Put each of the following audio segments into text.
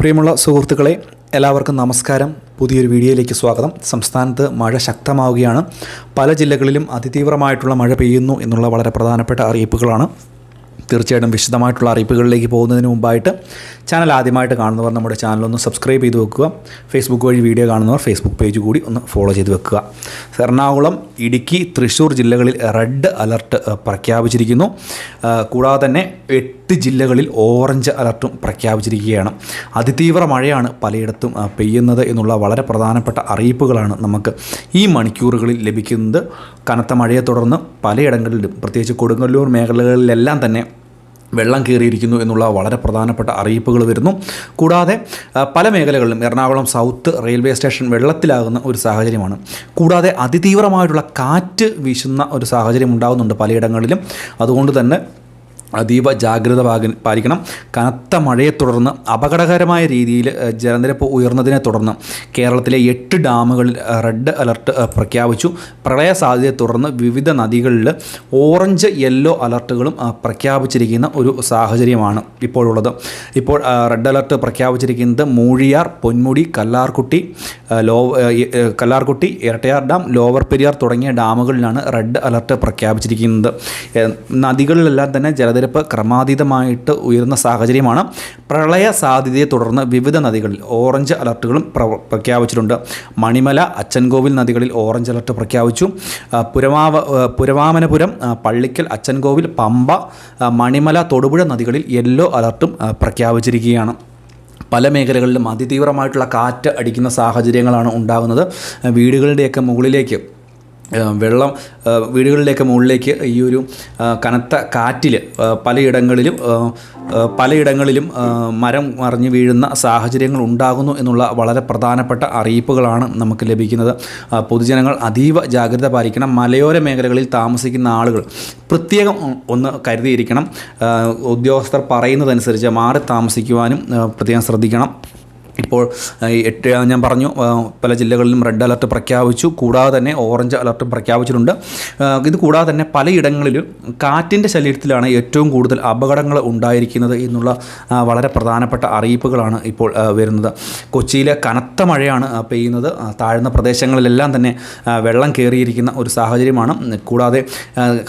പ്രിയമുള്ള സുഹൃത്തുക്കളെ എല്ലാവർക്കും നമസ്കാരം. പുതിയൊരു വീഡിയോയിലേക്ക് സ്വാഗതം. സംസ്ഥാനത്ത് മഴ ശക്തമാവുകയാണ്. പല ജില്ലകളിലും അതിതീവ്രമായിട്ടുള്ള മഴ പെയ്യുന്നു എന്നുള്ള വളരെ പ്രധാനപ്പെട്ട അറിയിപ്പുകളാണ് തീർച്ചയായിട്ടും വിശദമായിട്ടുള്ള അറിയിപ്പുകളിലേക്ക് പോകുന്നതിന് മുമ്പായിട്ട് ചാനൽ ആദ്യമായിട്ട് കാണുന്നവർ നമ്മുടെ ചാനൽ ഒന്ന് സബ്സ്ക്രൈബ് ചെയ്ത് വെക്കുക. ഫേസ്ബുക്ക് വഴി വീഡിയോ കാണുന്നവർ ഫേസ്ബുക്ക് പേജ് കൂടി ഒന്ന് ഫോളോ ചെയ്ത് വെക്കുക. എറണാകുളം ഇടുക്കി തൃശ്ശൂർ ജില്ലകളിൽ റെഡ് അലർട്ട് പ്രഖ്യാപിച്ചിരിക്കുന്നു. കൂടാതെ തന്നെ എട്ട് ജില്ലകളിൽ ഓറഞ്ച് അലർട്ടും പ്രഖ്യാപിച്ചിരിക്കുകയാണ്. അതിതീവ്ര മഴയാണ് പലയിടത്തും പെയ്യുന്നത് എന്നുള്ള വളരെ പ്രധാനപ്പെട്ട അറിയിപ്പുകളാണ് നമുക്ക് ഈ മണിക്കൂറുകളിൽ ലഭിക്കുന്നത്. കനത്ത മഴയെ തുടർന്ന് പലയിടങ്ങളിലും പ്രത്യേകിച്ച് കൊടുങ്ങല്ലൂർ മേഖലകളിലെല്ലാം തന്നെ വെള്ളം കയറിയിരിക്കുന്നു എന്നുള്ള വളരെ പ്രധാനപ്പെട്ട അറിയിപ്പുകൾ വരുന്നു. കൂടാതെ പല മേഖലകളിലും എറണാകുളം സൗത്ത് റെയിൽവേ സ്റ്റേഷൻ വെള്ളത്തിലാകുന്ന ഒരു സാഹചര്യമാണ്. കൂടാതെ അതിതീവ്രമായിട്ടുള്ള കാറ്റ് വീശുന്ന ഒരു സാഹചര്യം ഉണ്ടാകുന്നുണ്ട് പലയിടങ്ങളിലും. അതുകൊണ്ട് തന്നെ അതീവ ജാഗ്രത പാലിക്കണം. കനത്ത മഴയെ തുടർന്ന് അപകടകരമായ രീതിയിൽ ജലനിരപ്പ് ഉയർന്നതിനെ തുടർന്ന് കേരളത്തിലെ എട്ട് ഡാമുകളിൽ റെഡ് അലർട്ട് പ്രഖ്യാപിച്ചു. പ്രളയ സാധ്യതയെ തുടർന്ന് വിവിധ നദികളിൽ ഓറഞ്ച് യെല്ലോ അലർട്ടുകളും പ്രഖ്യാപിച്ചിരിക്കുന്ന ഒരു സാഹചര്യമാണ് ഇപ്പോഴുള്ളത്. ഇപ്പോൾ റെഡ് അലർട്ട് പ്രഖ്യാപിച്ചിരിക്കുന്നത് Moozhiyar Ponmudi Kallarkutty low Kallarkutty Irattayar dam lower Periyar തുടങ്ങിയ ഡാമുകളിലാണ് റെഡ് അലർട്ട് പ്രഖ്യാപിച്ചിരിക്കുന്നത്. നദികളിലെല്ലാം തന്നെ ജലനിരപ്പ് ക്രമാതീതമായിട്ട് ഉയർന്ന സാഹചര്യമാണ്. പ്രളയ സാധ്യതയെ തുടർന്ന് വിവിധ നദികളിൽ ഓറഞ്ച് അലർട്ടുകളും പ്രഖ്യാപിച്ചിട്ടുണ്ട്. മണിമല അച്ചൻകോവിൽ നദികളിൽ ഓറഞ്ച് അലർട്ട് പ്രഖ്യാപിച്ചു. പുരമാവ പുരവാമനപുരം പള്ളിക്കൽ അച്ചൻകോവിൽ പമ്പ മണിമല തൊടുപുഴ നദികളിൽ യെല്ലോ അലർട്ടും പ്രഖ്യാപിച്ചിരിക്കുകയാണ്. പല മേഖലകളിലും അതിതീവ്രമായിട്ടുള്ള കാറ്റ് അടിക്കുന്ന സാഹചര്യങ്ങളാണ് ഉണ്ടാകുന്നത് വീടുകളുടെയൊക്കെ മുകളിലേക്ക് വെള്ളം വീടുകളിലേക്ക് മുകളിലേക്ക് ഈ ഒരു കനത്ത കാറ്റിൽ പലയിടങ്ങളിലും പലയിടങ്ങളിലും മരം മറിഞ്ഞ് വീഴുന്ന സാഹചര്യങ്ങൾ ഉണ്ടാകുന്നു എന്നുള്ള വളരെ പ്രധാനപ്പെട്ട അറിയിപ്പുകളാണ് നമുക്ക് ലഭിക്കുന്നത്. പൊതുജനങ്ങൾ അതീവ ജാഗ്രത പാലിക്കണം. മലയോര മേഖലകളിൽ താമസിക്കുന്ന ആളുകൾ പ്രത്യേകം ഒന്ന് കരുതിയിരിക്കണം. ഉദ്യോഗസ്ഥർ പറയുന്നതനുസരിച്ച് മാറി താമസിക്കുവാനും പ്രത്യേകം ശ്രദ്ധിക്കണം. ഇപ്പോൾ എട്ട് ഞാൻ പറഞ്ഞു പല ജില്ലകളിലും റെഡ് അലർട്ട് പ്രഖ്യാപിച്ചു. കൂടാതെ തന്നെ ഓറഞ്ച് അലർട്ട് പ്രഖ്യാപിച്ചിട്ടുണ്ട്. ഇത് കൂടാതെ തന്നെ പലയിടങ്ങളിലും കാറ്റിന്റെ ശരീരത്തിലാണ് ഏറ്റവും കൂടുതൽ അപകടങ്ങൾ ഉണ്ടായിരിക്കുന്നത് എന്നുള്ള വളരെ പ്രധാനപ്പെട്ട അറിയിപ്പുകളാണ് ഇപ്പോൾ വരുന്നത്. കൊച്ചിയിലെ കനത്ത മഴയാണ് പെയ്യുന്നത്. താഴ്ന്ന പ്രദേശങ്ങളിലെല്ലാം തന്നെ വെള്ളം കയറിയിരിക്കുന്ന ഒരു സാഹചര്യമാണ്. കൂടാതെ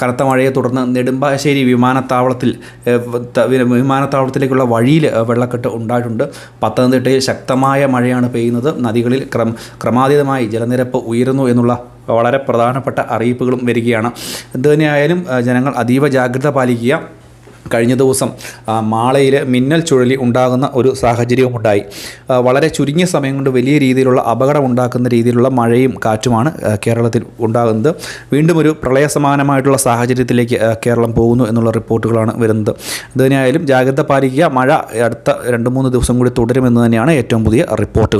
കനത്ത മഴയെ തുടർന്ന് നെടുമ്പാശ്ശേരി വിമാനത്താവളത്തിൽ വിമാനത്താവളത്തിലേക്കുള്ള വഴിയിൽ വെള്ളക്കെട്ട് ഉണ്ടായിട്ടുണ്ട്. പത്തനംതിട്ടയിൽ ശക്തമായ മഴയാണ് പെയ്യുന്നത്. നദികളിൽ ക്രമ ക്രമാതീതമായി ജലനിരപ്പ് ഉയരുന്നു എന്നുള്ള വളരെ പ്രധാനപ്പെട്ട അറിയിപ്പുകളും വരികയാണ്. എന്തുതന്നെയായാലും ജനങ്ങൾ അതീവ ജാഗ്രത പാലിക്കുക. കഴിഞ്ഞ ദിവസം മാളയിൽ മിന്നൽ ചുഴലി ഉണ്ടാകുന്ന ഒരു സാഹചര്യവും ഉണ്ടായി വളരെ ചുരുങ്ങിയ സമയം കൊണ്ട് വലിയ രീതിയിലുള്ള അപകടം ഉണ്ടാക്കുന്ന രീതിയിലുള്ള മഴയും കാറ്റുമാണ് കേരളത്തിൽ ഉണ്ടാകുന്നത്. വീണ്ടും ഒരു പ്രളയ സമാനമായിട്ടുള്ള സാഹചര്യത്തിലേക്ക് കേരളം പോകുന്നു എന്നുള്ള റിപ്പോർട്ടുകളാണ് വരുന്നത്. ഇതിനായാലും ജാഗ്രത പാലിക്കുക. മഴ അടുത്ത രണ്ട് മൂന്ന് ദിവസം കൂടി തുടരുമെന്ന് തന്നെയാണ് ഏറ്റവും പുതിയ റിപ്പോർട്ട്